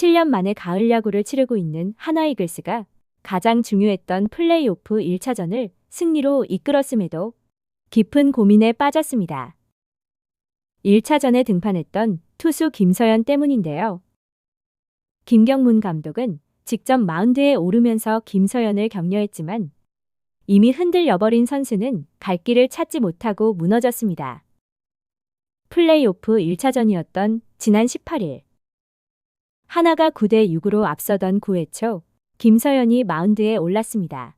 7년 만에 가을 야구를 치르고 있는 하나이글스가 가장 중요했던 플레이오프 1차전을 승리로 이끌었음에도 깊은 고민에 빠졌습니다. 1차전에 등판했던 투수 김서연 때문인데요. 김경문 감독은 직접 마운드에 오르면서 김서연을 격려했지만 이미 흔들려버린 선수는 갈 길을 찾지 못하고 무너졌습니다. 플레이오프 1차전이었던 지난 18일. 하나가 9대 6으로 앞서던 9회 초 김서연이 마운드에 올랐습니다.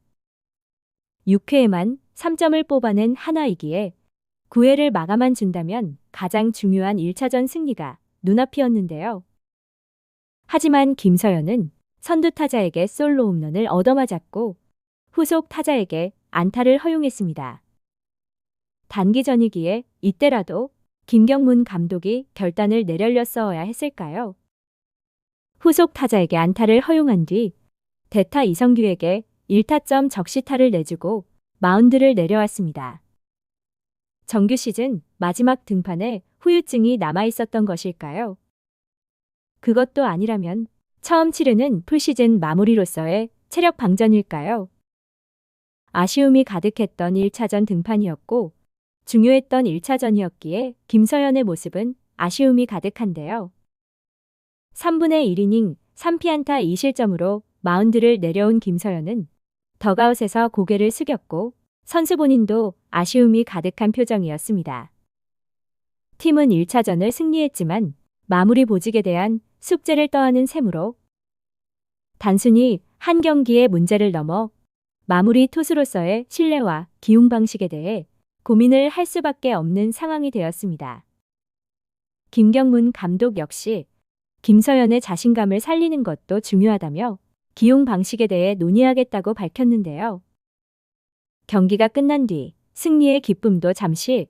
6회에만 3점을 뽑아낸 하나이기에 9회를 마감한 준다면 가장 중요한 1차전 승리가 눈앞이었는데요. 하지만 김서연은 선두 타자에게 솔로 홈런을 얻어맞았고 후속 타자에게 안타를 허용했습니다. 단기전이기에 이때라도 김경문 감독이 결단을 내려렸어야 했을까요? 후속 타자에게 안타를 허용한 뒤 대타 이성규에게 1타점 적시타를 내주고 마운드를 내려왔습니다. 정규 시즌 마지막 등판에 후유증이 남아 있었던 것일까요? 그것도 아니라면 처음 치르는 풀시즌 마무리로서의 체력 방전일까요? 아쉬움이 가득했던 1차전 등판이었고 중요했던 1차전이었기에 김서연의 모습은 아쉬움이 가득한데요. 3분의 1이닝 3피안타 2실점으로 마운드를 내려온 김서연은 더가웃에서 고개를 숙였고 선수 본인도 아쉬움이 가득한 표정이었습니다. 팀은 1차전을 승리했지만 마무리 보직에 대한 숙제를 떠안은 셈으로 단순히 한 경기의 문제를 넘어 마무리 투수로서의 신뢰와 기용 방식에 대해 고민을 할 수밖에 없는 상황이 되었습니다. 김경문 감독 역시 김서연의 자신감을 살리는 것도 중요하다며 기용 방식에 대해 논의하겠다고 밝혔는데요. 경기가 끝난 뒤 승리의 기쁨도 잠시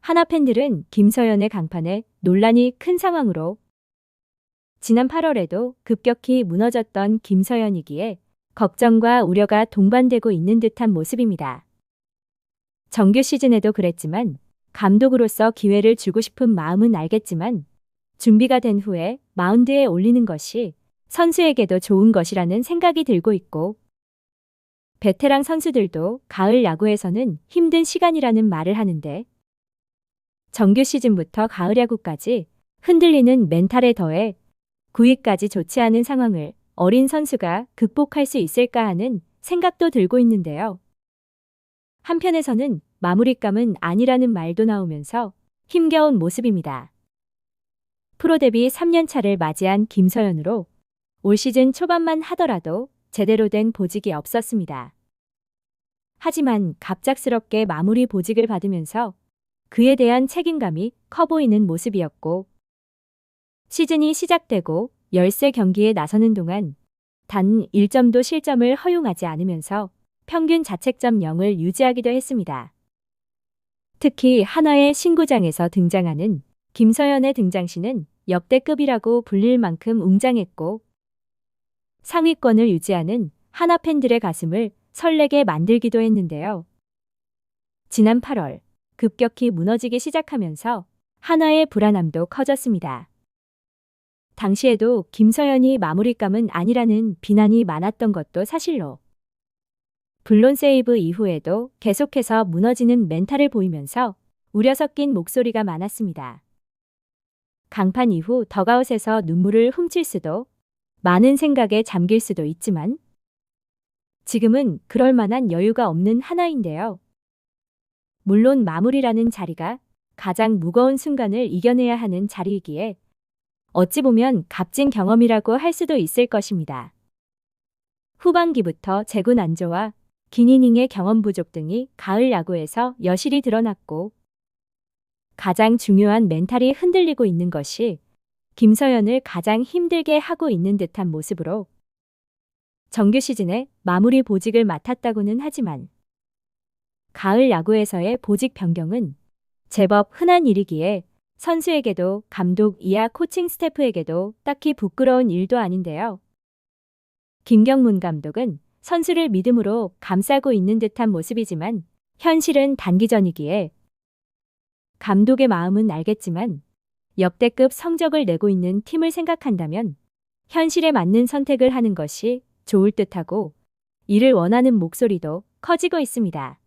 하나 팬들은 김서연의 강판에 논란이 큰 상황으로 지난 8월에도 급격히 무너졌던 김서연이기에 걱정과 우려가 동반되고 있는 듯한 모습입니다. 정규 시즌에도 그랬지만 감독으로서 기회를 주고 싶은 마음은 알겠지만 준비가 된 후에 마운드에 올리는 것이 선수에게도 좋은 것이라는 생각이 들고 있고 베테랑 선수들도 가을 야구에서는 힘든 시간이라는 말을 하는데 정규 시즌부터 가을 야구까지 흔들리는 멘탈에 더해 9위까지 좋지 않은 상황을 어린 선수가 극복할 수 있을까 하는 생각도 들고 있는데요. 한편에서는 마무리감은 아니라는 말도 나오면서 힘겨운 모습입니다. 프로 데뷔 3년 차를 맞이한 김서연으로 올 시즌 초반만 하더라도 제대로 된 보직이 없었습니다. 하지만 갑작스럽게 마무리 보직을 받으면서 그에 대한 책임감이 커 보이는 모습이었고 시즌이 시작되고 열세 경기에 나서는 동안 단 1점도 실점을 허용하지 않으면서 평균 자책점 0을 유지하기도 했습니다. 특히 하나의 신구장에서 등장하는 김서연의 등장시는 역대급이라고 불릴 만큼 웅장했고 상위권을 유지하는 하나 팬들의 가슴을 설레게 만들기도 했는데요. 지난 8월 급격히 무너지기 시작하면서 하나의 불안함도 커졌습니다. 당시에도 김서연이 마무리감은 아니라는 비난이 많았던 것도 사실로. 블론 세이브 이후에도 계속해서 무너지는 멘탈을 보이면서 우려 섞인 목소리가 많았습니다. 강판 이후 더가웃에서 눈물을 훔칠 수도 많은 생각에 잠길 수도 있지만 지금은 그럴 만한 여유가 없는 하나인데요. 물론 마무리라는 자리가 가장 무거운 순간을 이겨내야 하는 자리이기에 어찌 보면 값진 경험이라고 할 수도 있을 것입니다. 후반기부터 재군 안조와 긴 이닝의 경험 부족 등이 가을 야구에서 여실히 드러났고 가장 중요한 멘탈이 흔들리고 있는 것이 김서연을 가장 힘들게 하고 있는 듯한 모습으로 정규 시즌에 마무리 보직을 맡았다고는 하지만 가을 야구에서의 보직 변경은 제법 흔한 일이기에 선수에게도 감독 이하 코칭 스태프에게도 딱히 부끄러운 일도 아닌데요. 김경문 감독은 선수를 믿음으로 감싸고 있는 듯한 모습이지만 현실은 단기전이기에 감독의 마음은 알겠지만 역대급 성적을 내고 있는 팀을 생각한다면 현실에 맞는 선택을 하는 것이 좋을 듯하고 이를 원하는 목소리도 커지고 있습니다.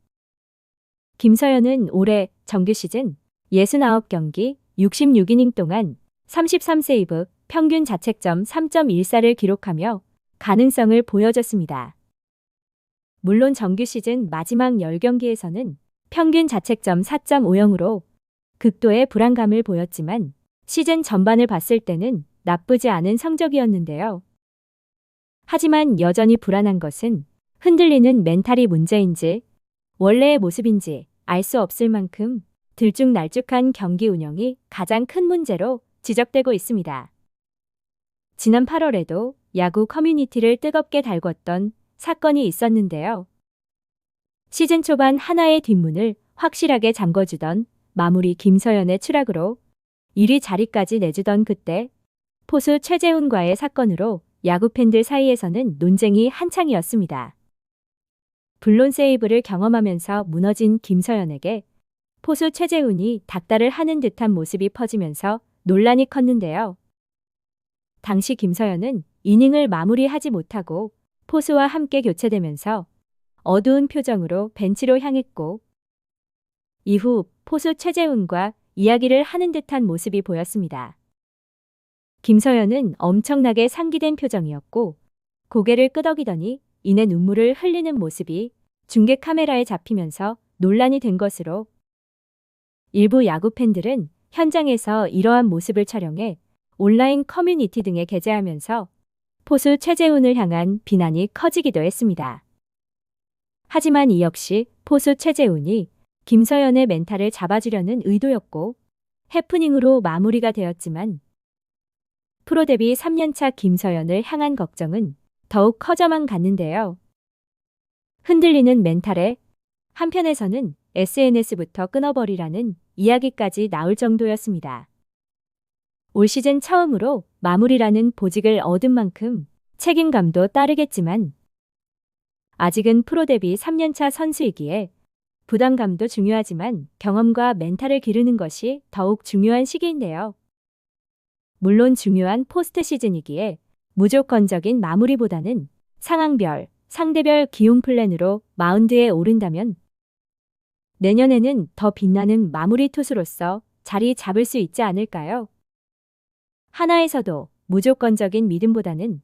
김서연은 올해 정규 시즌 69경기 66이닝 동안 33세이브 평균 자책점 3.14를 기록하며 가능성을 보여줬습니다. 물론 정규 시즌 마지막 10경기에서는 평균 자책점 4.50으로 극도의 불안감을 보였지만 시즌 전반을 봤을 때는 나쁘지 않은 성적이었는데요. 하지만 여전히 불안한 것은 흔들리는 멘탈이 문제인지 원래의 모습인지 알 수 없을 만큼 들쭉날쭉한 경기 운영이 가장 큰 문제로 지적되고 있습니다. 지난 8월에도 야구 커뮤니티를 뜨겁게 달궜던 사건이 있었는데요. 시즌 초반 하나의 뒷문을 확실하게 잠궈주던 마무리 김서연의 추락으로 1위 자리까지 내주던 그때 포수 최재훈과의 사건으로 야구 팬들 사이에서는 논쟁이 한창이었습니다. 불론 세이브를 경험하면서 무너진 김서연에게 포수 최재훈이 닥달을 하는 듯한 모습이 퍼지면서 논란이 컸는데요. 당시 김서연은 이닝을 마무리하지 못하고 포수와 함께 교체되면서 어두운 표정으로 벤치로 향했고 이후 포수 최재훈과 이야기를 하는 듯한 모습이 보였습니다. 김서연은 엄청나게 상기된 표정이었고 고개를 끄덕이더니 이내 눈물을 흘리는 모습이 중계 카메라에 잡히면서 논란이 된 것으로 일부 야구 팬들은 현장에서 이러한 모습을 촬영해 온라인 커뮤니티 등에 게재하면서 포수 최재훈을 향한 비난이 커지기도 했습니다. 하지만 이 역시 포수 최재훈이 김서연의 멘탈을 잡아주려는 의도였고 해프닝으로 마무리가 되었지만 프로 데뷔 3년차 김서연을 향한 걱정은 더욱 커져만 갔는데요. 흔들리는 멘탈에 한편에서는 SNS부터 끊어버리라는 이야기까지 나올 정도였습니다. 올 시즌 처음으로 마무리라는 보직을 얻은 만큼 책임감도 따르겠지만 아직은 프로 데뷔 3년차 선수이기에 부담감도 중요하지만 경험과 멘탈을 기르는 것이 더욱 중요한 시기인데요. 물론 중요한 포스트 시즌이기에 무조건적인 마무리보다는 상황별, 상대별 기용 플랜으로 마운드에 오른다면 내년에는 더 빛나는 마무리 투수로서 자리 잡을 수 있지 않을까요? 하나에서도 무조건적인 믿음보다는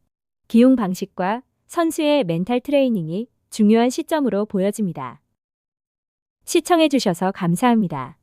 기용 방식과 선수의 멘탈 트레이닝이 중요한 시점으로 보여집니다. 시청해주셔서 감사합니다.